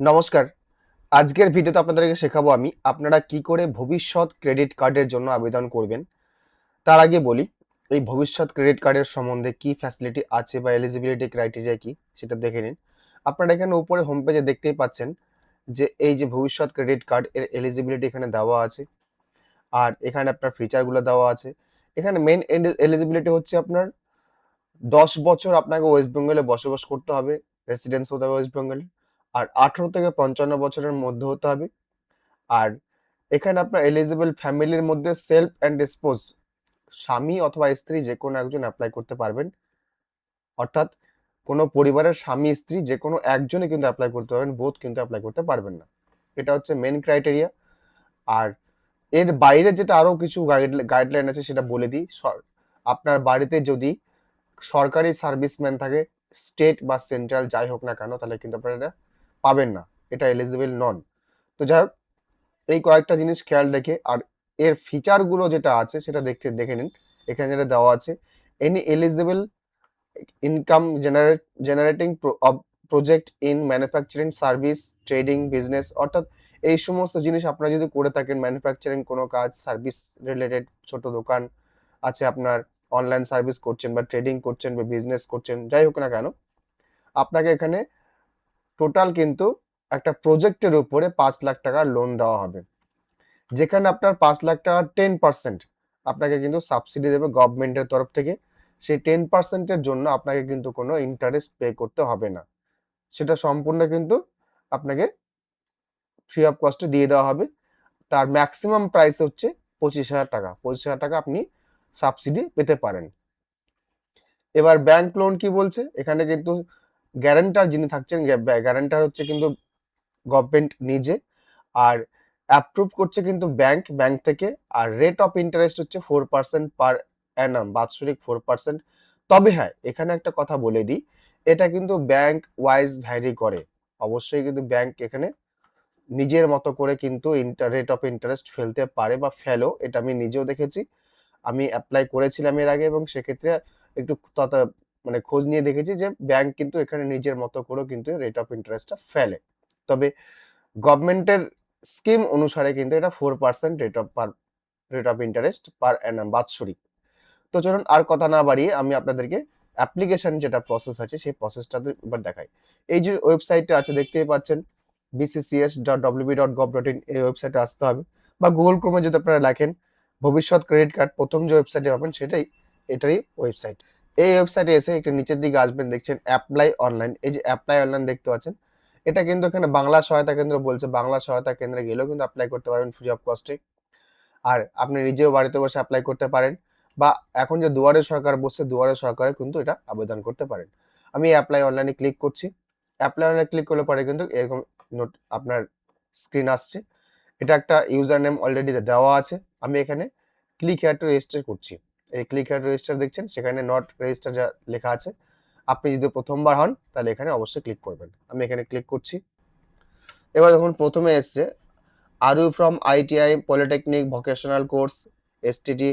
নমস্কার। আজকের ভিডিওতে আপনাদেরকে শেখাবো আমি আপনারা কি করে ভবিষ্যৎ ক্রেডিট কার্ডের জন্য আবেদন করবেন। তার আগে বলি, এই ভবিষ্যৎ ক্রেডিট কার্ডের সম্বন্ধে কি ফ্যাসিলিটি আছে বা এলিজিবিলিটি ক্রাইটেরিয়া কি সেটা দেখে নিন। আপনারা এখানে উপরে হোম পেজে দেখতেই পাচ্ছেন যে এই যে ভবিষ্যৎ ক্রেডিট কার্ড এর এলিজিবিলিটি এখানে দেওয়া আছে। আর এখানে আপনার ফিচারগুলো দেওয়া আছে। এখানে মেন এলিজিবিলিটি হচ্ছে আপনার দশ বছর আপনাকে ওয়েস্ট বেঙ্গলে বসবাস করতে হবে। রেসিডেন্স হতে হবে ওয়েস্ট বেঙ্গলে আর আঠেরো থেকে পঞ্চান্ন বছরের মধ্যে হতে হবে। আর এখানে আপনার এলিজিবল ফ্যামিলির মধ্যে সেলফ অ্যান্ড ডিসপোজ স্বামী অথবা স্ত্রী যে কোনো একজন অ্যাপ্লাই করতে পারবেন। অর্থাৎ কোনো পরিবারের স্বামী, স্ত্রী যে কোনো একজনই কিন্তু অ্যাপ্লাই করতে পারবেন বোধ কিন্তু অ্যাপ্লাই করতে পারবেন না। এটা হচ্ছে মেন ক্রাইটেরিয়া আর এর বাইরে যেটা আরও কিছু গাইডলাইন আছে সেটা বলে দিই। আপনার বাড়িতে যদি সরকারি সার্ভিসম্যান থাকে স্টেট বা সেন্ট্রাল যাই হোক না কেন, তাহলে কিন্তু আপনারা পাবেন না, এটা এলিজিবল নন তো যাই হোক, এই কয়েকটা জিনিস খেয়াল রেখে, আর এর ফিচারগুলো যেটা আছে সেটা দেখতে, দেখে নিন। এখানে যেটা দেওয়া আছে any eligible income generate generating project in manufacturing service trading business অর্থাৎ এই সমস্ত জিনিস আপনারা যদি করে থাকেন ম্যানুফ্যাকচারিং কোনো কাজ সার্ভিস রিলেটেড ছোট দোকান আছে আপনার অনলাইন সার্ভিস করছেন বা ট্রেডিং করছেন বা বিজনেস করছেন, যাই হোক না কেন, আপনাকে এখানে টোটাল কিন্তু একটা প্রজেক্টের উপরে পাঁচ লাখ টাকার লোন দেওয়া হবে। যেখানে আপনার পাঁচ লাখ টাকার টেন পার্সেন্ট আপনাকে কিন্তু সাবসিডি দেবে গভর্নমেন্টের তরফ থেকে। সেই টেন পার্সেন্টের জন্য আপনাকে কিন্তু কোনো ইন্টারেস্ট পে করতে হবে না। সেটা সম্পূর্ণ কিন্তু আপনাকে ফ্রি অফ কস্টে দিয়ে দেওয়া হবে। তার ম্যাক্সিমাম প্রাইস হচ্ছে পঁচিশ হাজার টাকা। পঁচিশ হাজার টাকা আপনি সাবসিডি পেতে পারেন। এবার ব্যাংক লোন কি বলছে? এখানে কিন্তু গ্যারান্টার যিনি থাকছেন গ্যারান্টার হচ্ছে কিন্তু গভর্নমেন্ট নিজে। আর অ্যাপ্রুভ করছে কিন্তু ব্যাংক ব্যাংক থেকে। আর রেট অফ ইন্টারেস্ট হচ্ছে ফোর পার্সেন্ট পার অ্যানাম বাৎসরিক ফোর পার্সেন্ট তবে হ্যাঁ এখানে একটা কথা বলে দিই, এটা কিন্তু ব্যাংক ওয়াইজ ভ্যারি করে। অবশ্যই কিন্তু ব্যাংক এখানে নিজের মতো করে কিন্তু রেট অফ ইন্টারেস্ট ফেলতে পারে বা ফেলো, এটা আমি নিজেও দেখেছি। আমি অ্যাপ্লাই করেছিলাম এর আগে এবং সেক্ষেত্রে একটু মানে খোঁজ নিয়ে দেখেছি যে ব্যাংক কিন্তু এখানে নিজের মতো করেও কিন্তু রেট অফ ইন্টারেস্টটা ফেলে। তবে গভর্নমেন্টের স্কিম অনুসারে কিন্তু এটা four percent rate of per rate of interest per annum বাৎসরিক। তো চলুন আর কথা না বাড়িয়ে আমি আপনাদেরকে অ্যাপ্লিকেশন যেটা প্রসেস আছে সেই প্রসেসটা এবার দেখাই। এই যে ওয়েবসাইটটা আছে দেখতেই পাচ্ছেন BCCS dot WB dot gov dot in এই ওয়েবসাইটে আসতে হবে বা গুগল ক্রোমে যদি আপনারা লেখেন, ভবিষ্যৎ ক্রেডিট কার্ড প্রথম যে ওয়েবসাইটে পাবেন সেটাই, এটারই ওয়েবসাইট এই ওয়েবসাইটে এসে একটু নিচের দিকে আসবেন, দেখছেন অ্যাপ্লাই অনলাইন এই যে অ্যাপ্লাই অনলাইন দেখতে পাচ্ছেন, এটা কিন্তু এখানে বাংলা সহায়তা কেন্দ্র বলছে। বাংলা সহায়তা কেন্দ্রে গেলেও কিন্তু অ্যাপ্লাই করতে পারবেন ফ্রি অফ কস্টে আর আপনি নিজেও বাড়িতে বসে অ্যাপ্লাই করতে পারেন বা এখন যে দুয়ারে সরকার বসছে, দুয়ারে সরকারে কিন্তু এটা আবেদন করতে পারেন। আমি অ্যাপ্লাই অনলাইনে ক্লিক করছি। অ্যাপ্লাই অনলাইনে ক্লিক করলে পরে কিন্তু এরকম নোট আপনার স্ক্রিন আসছে। এটা একটা ইউজার নেম অলরেডি দেওয়া আছে। আমি এখানে ক্লিক হেয়ার টু রেজিস্টার করছি। এই ক্লিক হেয়ার রেজিস্টার দেখছেন, সেখানে নট রেজিস্টার যা লেখা আছে, আপনি যদি প্রথমবার হন, তাহলে এখানে অবশ্যই ক্লিক করবেন। আমি এখানে ক্লিক করছি। এবার দেখুন, প্রথমে এসছে are you from ITI polytechnic vocational course STD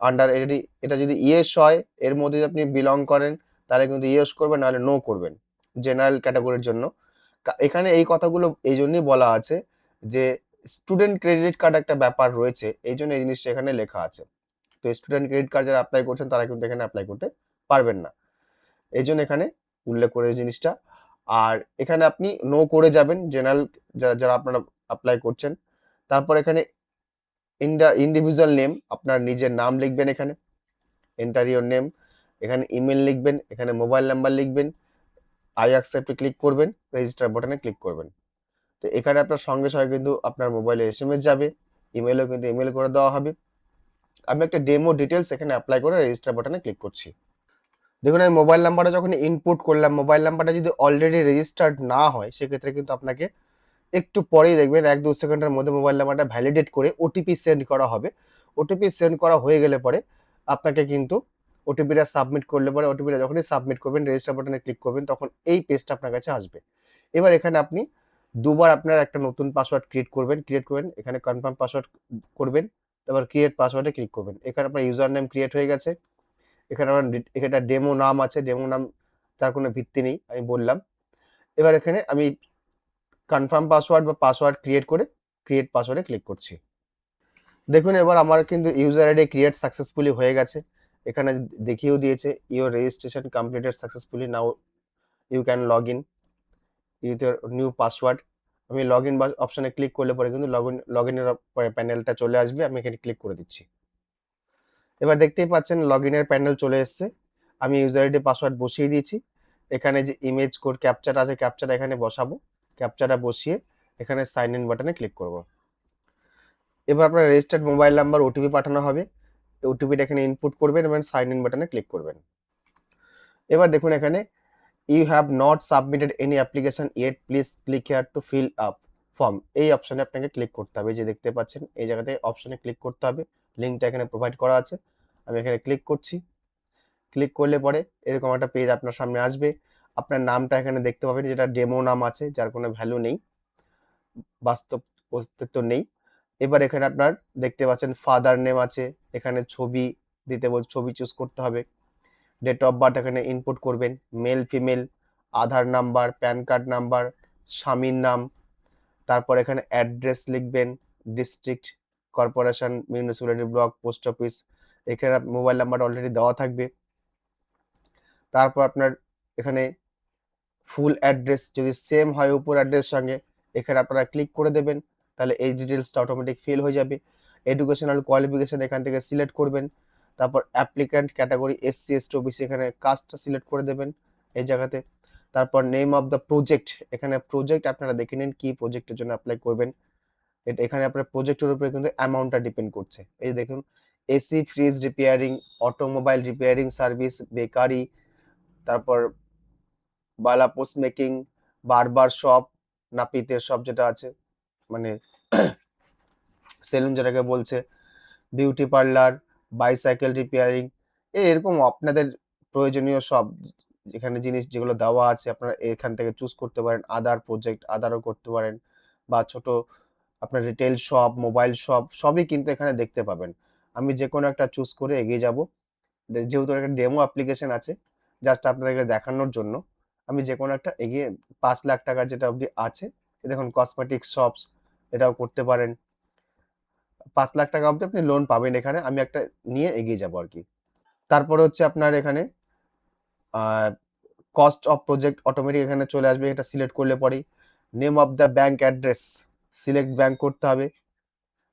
under ED এটা যদি ইয়েস হয়, এর মধ্যে যদি আপনি বিলং করেন, তাহলে কিন্তু ইয়েস করবেন, নাহলে নো করবেন জেনারেল ক্যাটাগরির জন্য। এখানে এই কথাগুলো এই জন্যই বলা আছে যে স্টুডেন্ট ক্রেডিট কার্ড একটা ব্যাপার রয়েছে, এই জন্য এই জিনিসটা এখানে লেখা আছে। তো স্টুডেন্ট ক্রেডিট কার্ড যারা অ্যাপ্লাই করছেন, তারা কিন্তু এখানে অ্যাপ্লাই করতে পারবেন না। এই জন্য এখানে উল্লেখ করে এই জিনিসটা। আর এখানে আপনি নো করে যাবেন জেনারেল যারা যারা আপনারা অ্যাপ্লাই করছেন। তারপর এখানে ইন্ডা ইন্ডিভিজুয়াল নেম আপনার নিজের নাম লিখবেন এখানে। এন্টার ইউর নেম এখানে ইমেল লিখবেন, এখানে মোবাইল নাম্বার লিখবেন। আই অ্যাকসেপ্টে ক্লিক করবেন রেজিস্টার বাটনে ক্লিক করবেন। তো এখানে আপনার সঙ্গে সঙ্গে কিন্তু আপনার মোবাইলে এস যাবে ইমেলও কিন্তু ইমেল করে দেওয়া হবে। আমি একটা ডেমো ডিটেলস এখানে অ্যাপ্লাই করে রেজিস্টার বাটনে ক্লিক করছি। দেখুন, আমি মোবাইল নাম্বারটা যখন ইনপুট করলাম মোবাইল নাম্বারটা যদি অলরেডি রেজিস্টার্ড না হয়, সেক্ষেত্রে কিন্তু আপনাকে একটু পরেই দেখবেন, এক দু সেকেন্ডের মধ্যে মোবাইল নাম্বারটা ভ্যালিডেট করে ওটিপি সেন্ড করা হবে। ওটিপি সেন্ড করা হয়ে গেলে পরে আপনাকে কিন্তু ওটিপিটা সাবমিট করলে পরে ওটিপিটা যখনই সাবমিট করবেন রেজিস্টার বাটনে ক্লিক করবেন, তখন এই পেজটা আপনার কাছে আসবে। এবার এখানে আপনি দুবার আপনার একটা নতুন পাসওয়ার্ড ক্রিয়েট করবেন ক্রিয়েট করবেন, এখানে কনফার্ম পাসওয়ার্ড করবেন তারপর ক্রিয়েট পাসওয়ার্ডে ক্লিক করবেন। এখানে আপনার ইউজার নেম ক্রিয়েট হয়ে গেছে। এখানে আমার এখানে ডেমো নাম আছে। ডেমো নাম তার কোনো ভিত্তি নেই, আমি বললাম। এবার এখানে আমি কনফার্ম পাসওয়ার্ড বা পাসওয়ার্ড ক্রিয়েট করে ক্রিয়েট পাসওয়ার্ডে ক্লিক করছি। দেখুন, এবার আমার কিন্তু ইউজার আইডি ক্রিয়েট সাকসেসফুলি হয়ে গেছে। এখানে দেখিয়েও দিয়েছে your registration completed successfully now you can log in with your new password আমি লগ ইন বা অপশানে ক্লিক করলে পরে কিন্তু লগ ইন লগ ইনের প্যানেলটা চলে আসবে, আমি এখানে ক্লিক করে দিচ্ছি। এবার দেখতেই পাচ্ছেন লগ ইনের প্যানেল চলে এসছে। আমি ইউজার আইডি পাসওয়ার্ড বসিয়ে দিয়েছি। এখানে যে ইমেজ কোড ক্যাপচার আছে ক্যাপচার এখানে বসাবো। ক্যাপচারটা বসিয়ে এখানে সাইন ইন বাটনে ক্লিক করব। এবার আপনার রেজিস্টার্ড মোবাইল নাম্বার ওটিপি পাঠানো হবে। ওটিপিটা এখানে ইনপুট করবেন এবং সাইন ইন বাটনে ক্লিক করবেন। এবার দেখুন এখানে you have not submitted any application yet please click here to fill up form এই অপশনে আপনাকে ক্লিক করতে হবে। যে দেখতে পাচ্ছেন, এই জায়গাতে অপশনে ক্লিক করতে হবে। লিঙ্কটা এখানে প্রোভাইড করা আছে। আমি এখানে ক্লিক করছি। ক্লিক করলে পরে এরকম একটা পেজ আপনার সামনে আসবে। আপনার নামটা এখানে দেখতে পাবেন, যেটা ডেমো নাম আছে, যার কোনো ভ্যালু নেই। বাস্তব অস্তিত্ব নেই। এবার এখানে আপনার দেখতে পাচ্ছেন ফাদার নেম আছে। এখানে ছবি দিতে বল, ছবি চুজ করতে হবে। ডেট অফ বার্থ এখানে ইনপুট করবেন male female Aadhaar number pan card number স্বামীর নাম, তারপর এখানে অ্যাড্রেস লিখবেন district corporation municipality block post office এখানে মোবাইল নাম্বার অলরেডি দেওয়া থাকবে। তারপর আপনার এখানে ফুল অ্যাড্রেস যদি সেম হয় উপর অ্যাড্রেস সঙ্গে, এখানে আপনারা ক্লিক করে দেবেন, তাহলে এই ডিটেলসটা অটোমেটিক ফিল হয়ে যাবে। এডুকেশনাল কোয়ালিফিকেশন এখান থেকে সিলেক্ট করবেন। তারপর applicant category S SC ST OBC এখানে কাস্টটা সিলেক্ট করে দেবেন এই জায়গাতে। তারপর নেম অফ দ্য প্রজেক্ট এখানে প্রজেক্ট আপনারা দেখে নিন কি প্রজেক্টের জন্য অ্যাপ্লাই করবেন। এটা এখানে আপনার প্রজেক্টের উপরে কিন্তু অ্যামাউন্টটা ডিপেন্ড করছে। এই দেখুন AC fridge repairing automobile repairing service bakery, তারপর বালা পোস্ট মেকিং বারবার শপ নাপিতের শপ যেটা আছে মানে সেলুন যেটাকে বলছে বিউটি পার্লার বাইসাইকেল রিপেয়ারিং এরকম আপনাদের প্রয়োজনীয় সব এখানে জিনিস যেগুলো দেওয়া আছে, আপনারা এখান থেকে চুজ করতে পারেন। আদার প্রজেক্ট আদারও করতে পারেন বা ছোট আপনার রিটেল শপ মোবাইল শপ সবই কিন্তু এখানে দেখতে পাবেন। আমি যে কোনো একটা চুজ করে এগিয়ে যাব। যেহেতু একটা ডেমো অ্যাপ্লিকেশন আছে জাস্ট আপনাদেরকে দেখানোর জন্য, আমি যে কোনো একটা এগিয়ে পাঁচ লাখ টাকার যেটা অবধি আছে দেখুন কসমেটিক শপস এটাও করতে পারেন। পাঁচ লাখ টাকা অবধি আপনি লোন পাবেন এখানে। আমি একটা নিয়ে এগিয়ে যাব আর কি। তারপরে হচ্ছে আপনার এখানে কস্ট অফ প্রজেক্ট অটোমেটিক এখানে চলে আসবে। এটা সিলেক্ট করলে পরেই name of the bank address select bank করতে হবে।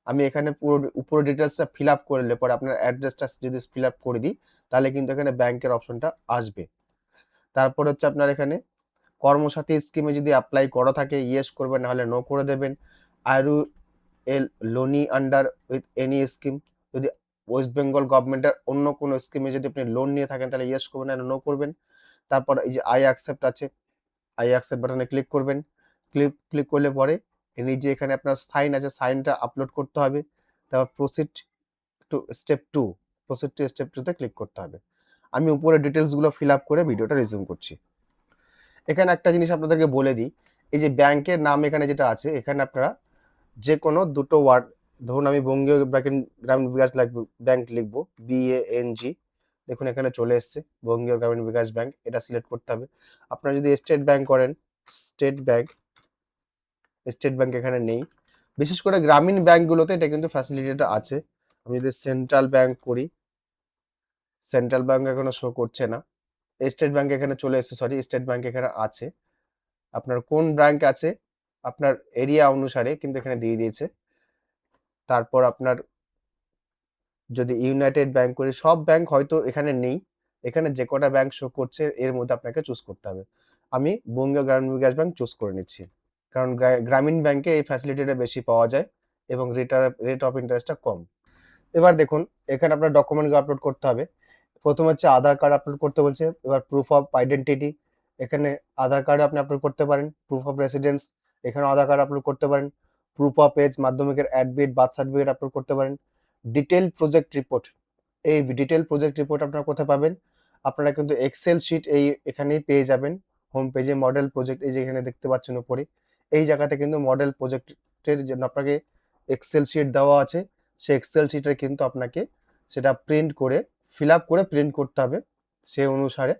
আমি এখানে পুরো উপরে ডিটেলসটা ফিল আপ করলে পরে আপনার অ্যাড্রেসটা যদি ফিল আপ করে দিই, তাহলে কিন্তু এখানে ব্যাংকের অপশনটা আসবে। তারপর হচ্ছে আপনার এখানে কর্মসাথী স্কিমে যদি অ্যাপ্লাই করা থাকে ইয়েস করবেন, নাহলে নো করে দেবেন। Are you L loanee under with any scheme. যদি ওয়েস্ট বেঙ্গল গভর্নমেন্টের অন্য কোনো স্কিমে যদি আপনি লোন নিয়ে থাকেন, তাহলে ইয়েস করবেন না, নো করবেন। তারপর এই যে আই অ্যাকসেপ্ট আছে, আই অ্যাকসেপ্ট বাটনে ক্লিক করবেন। ক্লিক ক্লিক করলে পরে নিজে এখানে আপনার সাইন আছে, সাইনটা আপলোড করতে হবে। তারপর proceed to step two, proceed to step টুতে ক্লিক করতে হবে। আমি উপরে ডিটেলসগুলো ফিল আপ করে ভিডিওটা রিজিউম করছি। এখানে একটা জিনিস আপনাদেরকে বলে দিই, এই যে ব্যাংকের নাম এখানে যেটা আছে, এখানে আপনারা যে কোনো দুটো ওয়ার্ড ধরুন আমি বঙ্গীয় গ্রামীণ গ্রামীণ বিকাশ ব্যাংক লিখব বি এ এন জি দেখুন এখানে চলে এসছে, বঙ্গীয় গ্রামীণ বিকাশ ব্যাংক, এটা সিলেক্ট করতে হবে। আপনারা যদি স্টেট ব্যাংক করেন স্টেট ব্যাংক স্টেট ব্যাংক এখানে নেই। বিশেষ করে গ্রামীণ ব্যাংকগুলোতে এটা কিন্তু ফ্যাসিলিটিটা আছে। আমি যদি সেন্ট্রাল ব্যাংক করি সেন্ট্রাল ব্যাংক এখনও শো করছে না। স্টেট ব্যাংক এখানে চলে এসেছে সরি স্টেট ব্যাংক এখানে আছে। আপনার কোন ব্যাংক আছে? আপনার এরিয়া অনুসারে কিন্তু এখানে দিয়ে দিয়েছে। তারপর আপনার যদি ইউনাইটেড ব্যাংক করি, সব ব্যাংক হয়তো এখানে নেই। এখানে যে কটা ব্যাংক শো করছে, এর মধ্যে আপনাকে চুজ করতে হবে। আমি বঙ্গীয় গ্রামীণ বিকাশ ব্যাংক চুজ করে নিচ্ছি। কারণ গ্রামীণ ব্যাংকে এই ফ্যাসিলিটিটা বেশি পাওয়া যায় এবং রেটার রেট অফ ইন্টারেস্টটা কম। এবার দেখুন, এখানে আপনার ডকুমেন্টগুলো আপলোড করতে হবে। প্রথম হচ্ছে আধার কার্ড আপলোড করতে বলছে, এবার প্রুফ অফ আইডেন্টিটি এখানে আধার কার্ড আপনি আপলোড করতে পারেন প্রুফ অফ রেসিডেন্স এখানে আধার কার্ড আপলোড করতে পারেন প্রুফ অফ এজ মাধ্যমিকের অ্যাডমিট বার্থ সার্টিফিকেট আপলোড করতে পারেন। ডিটেল প্রজেক্ট রিপোর্ট এই ডিটেল প্রজেক্ট রিপোর্ট আপনারা কোথায় পাবেন? আপনারা কিন্তু এক্সেল শিট এই এখানেই পেয়ে যাবেন। হোম পেজে মডেল প্রজেক্ট এই যে এখানে দেখতে পাচ্ছেন উপরে। এই জায়গাতে কিন্তু মডেল প্রজেক্টের জন্য আপনাকে এক্সেল শিট দেওয়া আছে। সেই এক্সেল শিটে কিন্তু আপনাকে সেটা প্রিন্ট করে ফিল আপ করে প্রিন্ট করতে হবে সে অনুসারে।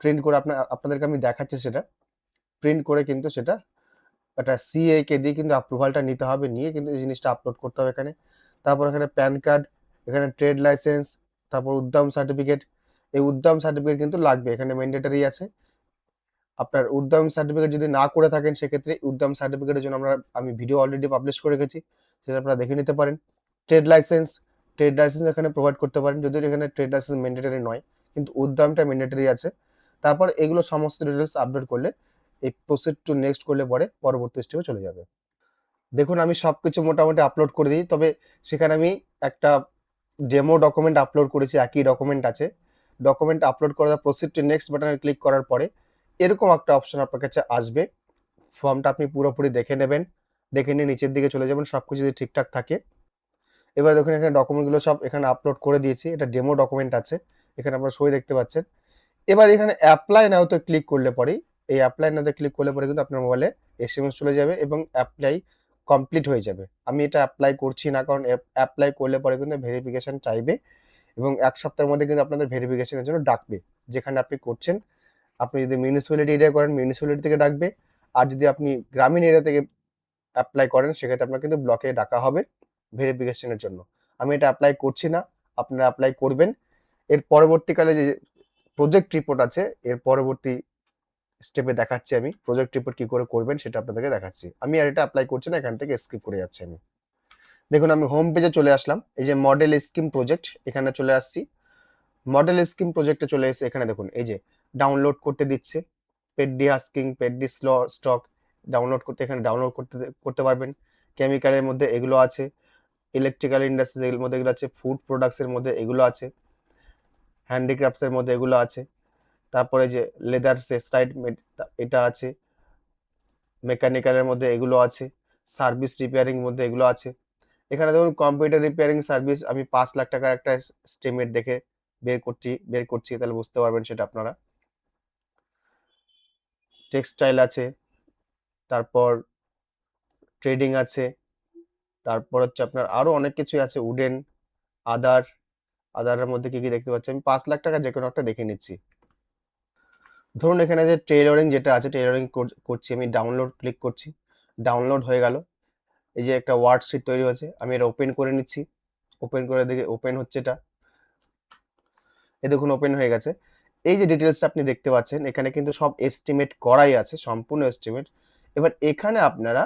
প্রিন্ট করে আপনার আপনাদেরকে আমি দেখাচ্ছি সেটা। প্রিন্ট করে কিন্তু সেটা একটা সিএ কে দিয়ে কিন্তু অ্যাপ্রুভালটা নিতে হবে, নিয়ে কিন্তু এই জিনিসটা আপলোড করতে হবে এখানে। তারপর এখানে প্যান কার্ড এখানে ট্রেড লাইসেন্স তারপর উদ্যম সার্টিফিকেট এই উদ্যম সার্টিফিকেট কিন্তু লাগবে, এখানে ম্যান্ডেটারি আছে। আপনার উদ্যম সার্টিফিকেট যদি না করে থাকেন, সেক্ষেত্রে উদ্যম সার্টিফিকেটের জন্য আমরা, আমি ভিডিও অলরেডি পাবলিশ করে রেখেছি, সেটা আপনারা দেখে নিতে পারেন। ট্রেড লাইসেন্স ট্রেড লাইসেন্স এখানে প্রোভাইড করতে পারেন, যদিও এখানে ট্রেড লাইসেন্স ম্যান্ডেটারি নয়, কিন্তু উদ্যমটা ম্যান্ডেটারি আছে। তারপর এগুলো সমস্ত ডিটেলস আপডেট করলে এই প্রসিড টু নেক্সট করলে পরে পরবর্তী স্টেপে চলে যাবে। দেখুন, আমি সব কিছু মোটামুটি আপলোড করে দিই, তবে সেখানে আমি একটা ডেমো ডকুমেন্ট আপলোড করেছি, একই ডকুমেন্ট আছে। ডকুমেন্ট আপলোড করার প্রসিড টু নেক্সট বাটনে ক্লিক করার পরে এরকম একটা অপশন আপনার কাছে আসবে। ফর্মটা আপনি পুরোপুরি দেখে নেবেন, দেখে নিয়ে নিচের দিকে চলে যাবেন সব কিছু যদি ঠিকঠাক থাকে। এবার দেখুন, এখানে ডকুমেন্টগুলো সব এখানে আপলোড করে দিয়েছি, এটা ডেমো ডকুমেন্ট আছে, এখানে আপনারা সই দেখতে পাচ্ছেন। এবার এখানে অ্যাপ্লাই নাওতে ক্লিক করলে পরেই এই অ্যাপ্লাই নাওতে ক্লিক করলে পরে কিন্তু আপনার মোবাইলে এস এম এস চলে যাবে এবং অ্যাপ্লাই কমপ্লিট হয়ে যাবে। আমি এটা অ্যাপ্লাই করছি না কারণ অ্যাপ্লাই করলে পরে কিন্তু ভেরিফিকেশন চাইবে এবং এক সপ্তাহের মধ্যে কিন্তু আপনাদের ভেরিফিকেশানের জন্য ডাকবে। যেখানে আপনি করছেন, আপনি যদি মিউনিসিপ্যালিটি এরিয়া করেন মিউনিসিপ্যালিটি থেকে ডাকবে। আর যদি আপনি গ্রামীণ এরিয়া থেকে অ্যাপ্লাই করেন, সেক্ষেত্রে আপনার কিন্তু ব্লকে ডাকা হবে ভেরিফিকেশনের জন্য। আমি এটা অ্যাপ্লাই করছি না, আপনারা অ্যাপ্লাই করবেন। এর পরবর্তীকালে যে প্রজেক্ট রিপোর্ট আছে, এর পরবর্তী স্টেপে দেখাচ্ছি আমি। প্রজেক্ট রিপোর্ট কি করে করবেন সেটা আপনাদেরকে দেখাচ্ছি। আমি আর এটা অ্যাপ্লাই করছি না, এখান থেকে স্কিপ করে যাচ্ছি আমি। দেখুন, আমি হোম পেজে চলে আসলাম। এই যে মডেল স্কিম প্রজেক্ট এখানে চলে আসছি। মডেল স্কিম প্রজেক্টে চলে এসে এখানে দেখুন, এই যে ডাউনলোড করতে দিচ্ছে। পেডডি হাস্কিং পেডডি স্ল স্টক ডাউনলোড করতে, এখানে ডাউনলোড করতে করতে পারবেন। কেমিক্যালের মধ্যে এগুলো আছে। ইলেকট্রিক্যাল ইন্ডাস্ট্রিজ এর মধ্যে এগুলো আছে। ফুড প্রোডাক্টসের মধ্যে এগুলো আছে। হ্যান্ডিক্রাফটসের মধ্যে এগুলো আছে। তারপরে যে লেদার সে সেসাইড এটা আছে। মেকানিক্যালের মধ্যে এগুলো আছে। সার্ভিস রিপেয়ারিং মধ্যে এগুলো আছে। এখানে ধরুন কম্পিউটার রিপেয়ারিং সার্ভিস আমি পাঁচ লাখ টাকার একটা স্টেমেট দেখে বের করছি বের করছি, তাহলে বুঝতে পারবেন সেটা আপনারা। টেক্সটাইল আছে, তারপর ট্রেডিং আছে, তারপর হচ্ছে আপনার আরও অনেক কিছুই আছে উডেন আদার আদারের মধ্যে কি কি দেখতে পাচ্ছি? আমি পাঁচ লাখ টাকা যে কোনো একটা দেখে নিচ্ছি। ধরুন এখানে যে টেইলরিং যেটা আছে টেইলরিং করছি, আমি ডাউনলোড ক্লিক করছি ডাউনলোড হয়ে গেল। এই যে একটা ওয়ার্ডশিট তৈরি হয়েছে, আমি এটা ওপেন করে নিচ্ছি। ওপেন করে দেখে ওপেন হচ্ছে এটা। এ দেখুন ওপেন হয়ে গেছে। এই যে ডিটেলসটা আপনি দেখতে পাচ্ছেন, এখানে কিন্তু সব এস্টিমেট করাই আছে, সম্পূর্ণ এস্টিমেট এবার এখানে আপনারা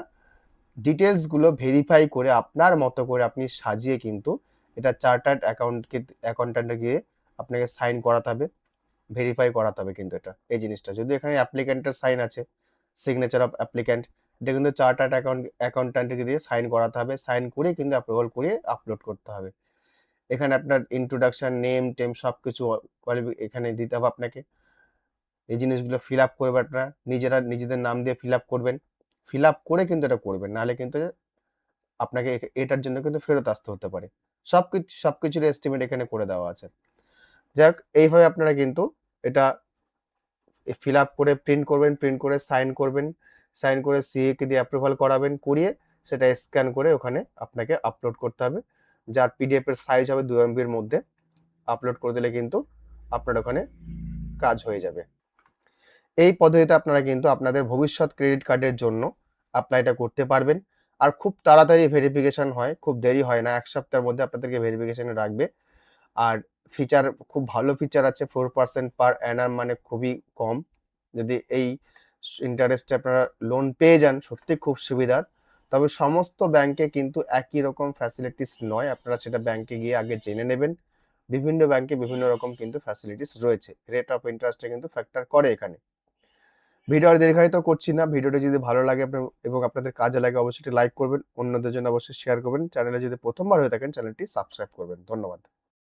ডিটেলসগুলো ভেরিফাই করে, আপনার মতো করে আপনি সাজিয়ে কিন্তু এটা চার্টার্ড অ্যাকাউন্টকে অ্যাকাউন্ট্যান্টে গিয়ে আপনাকে সাইন করাতে হবে। ভেরিফাই করাতে হবে কিন্তু এটা, এই জিনিসটা। যদি এখানে অ্যাপ্লিক্যান্টের সাইন আছে সিগনেচার অফ অ্যাপ্লিক্যান্ট এটা কিন্তু চার্টার্ড অ্যাকাউন্ট অ্যাকাউন্ট্যান্টকে দিয়ে সাইন করাতে হবে। সাইন করে কিন্তু অ্যাপ্রুভাল করে আপলোড করতে হবে। এখানে আপনার ইন্ট্রোডাকশন নেম টেম সব কিছু এখানে দিতে হবে আপনাকে। এই জিনিসগুলো ফিল আপ করবে আপনারা। নিজেরা নিজেদের নাম দিয়ে ফিল আপ করবেন। ফিল আপ করে কিন্তু এটা করবেন। নাহলে কিন্তু আপনাকে এটার জন্য কিন্তু ফেরত আসতে হতে পারে। সব কিছু সব কিছুর এস্টিমেট এখানে করে দেওয়া আছে। যাক, এইভাবে আপনারা কিন্তু এটা ফিল আপ করে প্রিন্ট করবেন প্রিন্ট করে সাইন করবেন সাইন করে সিএকে দিয়ে অ্যাপ্রুভাল করাবেন, করিয়ে সেটা স্ক্যান করে ওখানে আপনাকে আপলোড করতে হবে। যার পিডিএফ এর সাইজ হবে দু এমবির মধ্যে আপলোড করে দিলে কিন্তু আপনার ওখানে কাজ হয়ে যাবে। এই পদ্ধতিতে আপনারা কিন্তু আপনাদের ভবিষ্যৎ ক্রেডিট কার্ডের জন্য অ্যাপ্লাইটা করতে পারবেন। আর খুব তাড়াতাড়ি ভেরিফিকেশন হয়, খুব দেরি হয় না, এক সপ্তাহের মধ্যে আপনাদেরকে ভেরিফিকেশনে রাখবে। আর ফিচার খুব ভালো ফিচার আছে ফোর পার্সেন্ট পার অ্যানার মানে খুবই কম। যদি এই ইন্টারেস্টে আপনারা লোন পেয়ে যান সত্যি খুব সুবিধার তবে সমস্ত ব্যাংকে কিন্তু একই রকম ফ্যাসিলিটিস নয়, আপনারা সেটা ব্যাংকে গিয়ে আগে জেনে নেবেন। বিভিন্ন ব্যাংকে বিভিন্ন রকম কিন্তু ফ্যাসিলিটিস রয়েছে। রেট অফ ইন্টারেস্টে কিন্তু ফ্যাক্টর করে এখানে। ভিডিও আর দীর্ঘায়িত করছি না। ভিডিওটা যদি ভালো লাগে এবং আপনাদের কাজে লাগে, অবশ্যই লাইক করবেন। অন্যদের জন্য অবশ্যই শেয়ার করবেন। চ্যানেলে যদি প্রথমবার হয়ে থাকেন চ্যানেলটি সাবস্ক্রাইব করবেন। ধন্যবাদ।